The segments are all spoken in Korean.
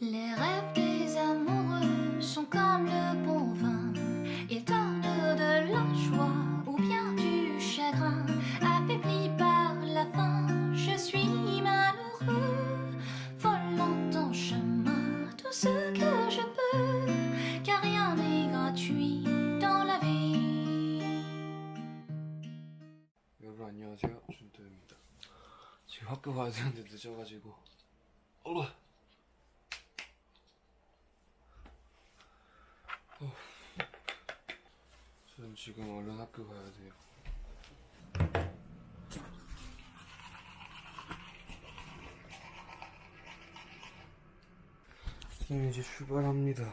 Les rêves des amoureux sont comme le bon vin. Ils tordent de la joie ou bien du chagrin. Affaibli par la faim, je suis malheureux. Volant en chemin tout ce que je peux. Car rien n'est gratuit dans la vie. 여러분 안녕하세요 준토입니다 지금 학교 가야 되는데 늦어가지고 어우 지금 얼른 학교 가야 돼요 지금 이제 출발합니다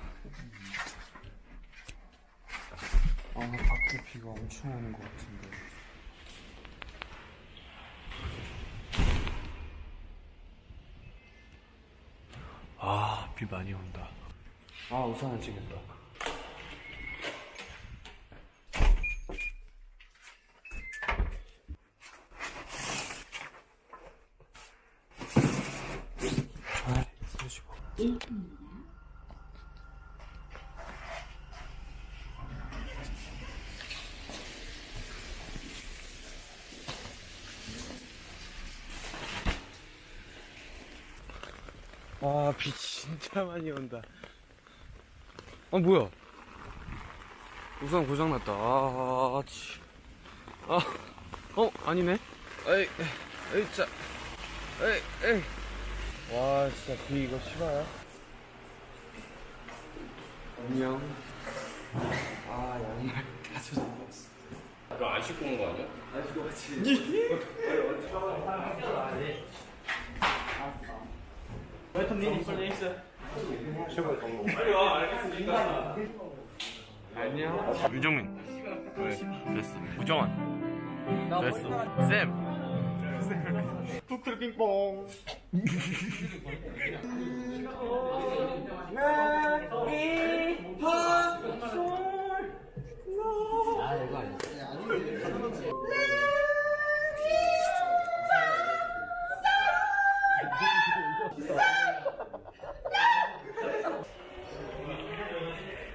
아 밖에 비가 엄청 오는 것 같은데 아, 비 많이 온다. 아, 우산 안 찍겠다. 아, 35. 아, 비 진짜 많이 온다. 아, 뭐야? 우산 고장났다. 아, 치. 아, 어, 아니네? 에이, 에이, 자. 에이, 에이. 와, 진짜 비 이거 싫어요? 안녕. 아, 양말 다 젖어버렸어. 이거 안 씻고 온 거 아니야? 안녕. 유정민. 왜? 됐어. 우정환. 됐어. 쌤.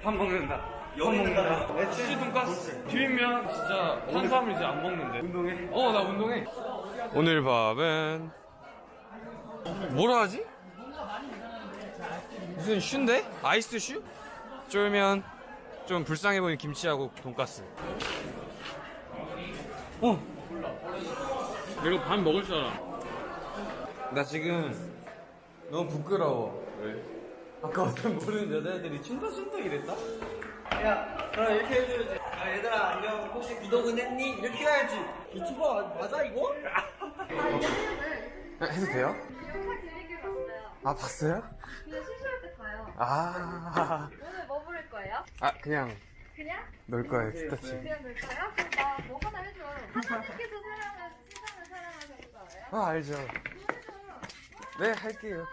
밥 먹는다. 밥 먹는다. 치즈 돈까스. 비빔면 진짜 탄수화물 이제 안 먹는데. 운동해? 어, 나 운동해. 오늘 밥은 뭐라 하지? 무슨 슈인데? 아이스 슈? 쫄면 좀 불쌍해 보이는 김치하고 돈까스. 어. 내가 밥 먹을 줄 알아. 나 지금 너무 부끄러워. 왜? 아까 어떤 모르는 여자애들이 춘다 춘다 이랬다? 야, 그럼 이렇게 해줘야지. 야, 얘들아, 안녕. 혹시 구독은 했니? 이렇게 해야지. 유튜버 맞아, 이거? 아, 해도 돼요? 아 봤어요? 그냥 심심할 때 봐요. 아, 오늘 뭐 부를 거예요? 아 그냥 그냥? 놀 거예요 스타치 그냥 될 거예요? 그럼 나뭐 하나 해줘. 하나님께서 사랑하, 세상을 사랑하셨어요? 아 알죠 해줘. 네 할게요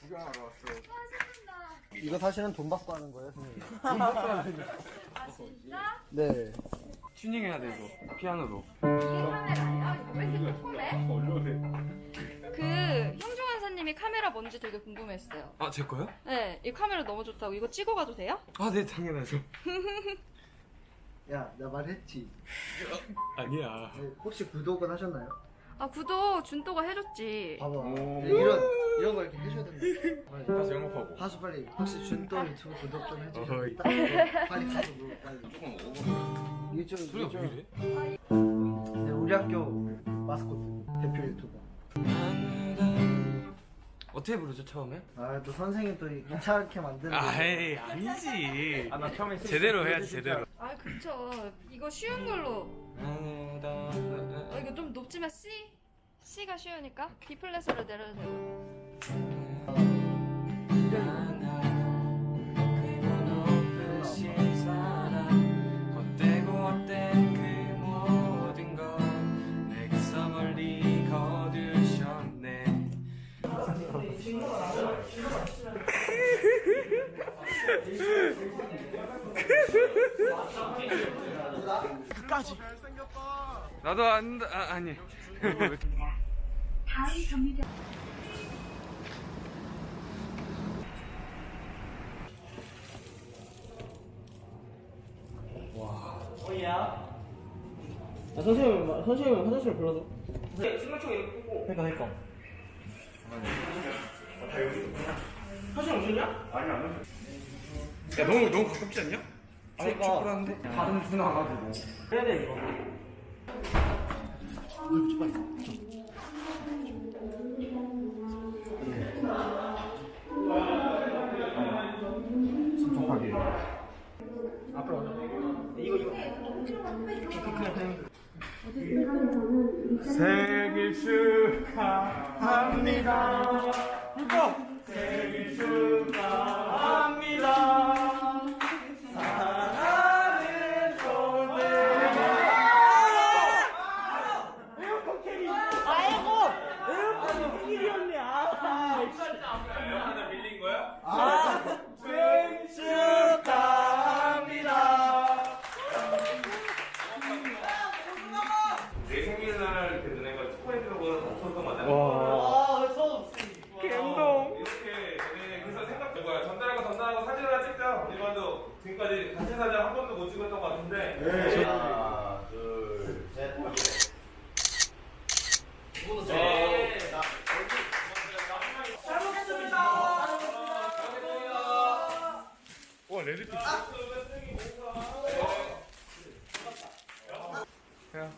수고하셨습니다. 이거 사실은 돈 받고 하는 거예요, 선생님. 아, 진짜? 네. 튜닝해야 돼 이거 피아노로 이게? 이거 왜 이렇게 조그매? 그, 형중환 사님이 카메라 뭔지 되게 궁금했어요. 아 제 거요? 네, 이 카메라 너무 좋다고. 이거 찍어가도 돼요? 아 네 당연하죠 야, 나 말했지. 아니야 네, 혹시 구독은 하셨나요? 아, 구독 준또가 해줬지. 봐봐. 오. 네, 이런, 이런 거 이렇게 해줘야 된다. 빨리. 다시 영업하고 하수 빨리. 혹시 준또 유튜브 구독 좀 해줘. 빨리 가서 물어, 빨리. 조금 먹어. 이게 좀, 소리가 왜 좀. 이래? 네, 우리 학교 마스코트. 대표 유튜버. 어떻게 부르죠 처음에? 아, 또 선생님 또 괜찮게 만드는. 아 에이 아니지 아 나 처음에 제대로 해야지 제대로 아, 그쵸. 이거 쉬운 걸로. 어, 이거 좀 높지만 C? C가 쉬우니까 D 플랫으로 내려도 되고. 끝까지. 나도 안, 아, 아니. 와. 어이야. 아, 선생님, 선생님 화장실 불러줘. 승마총 이렇게 고 그니까, 그니까. 아, 다 여기. 화장실 오셨냐? 아니, 안 오셨어. 야 너무 너무 가깝지 않냐? 아, 축구라는데? 그 아. 다른 분나가지고 해야 돼 이거. 성숙하게 앞으로 이거 이거. 생일 축하합니다 하나, 둘, 셋. 네. 와 레드빛. 야.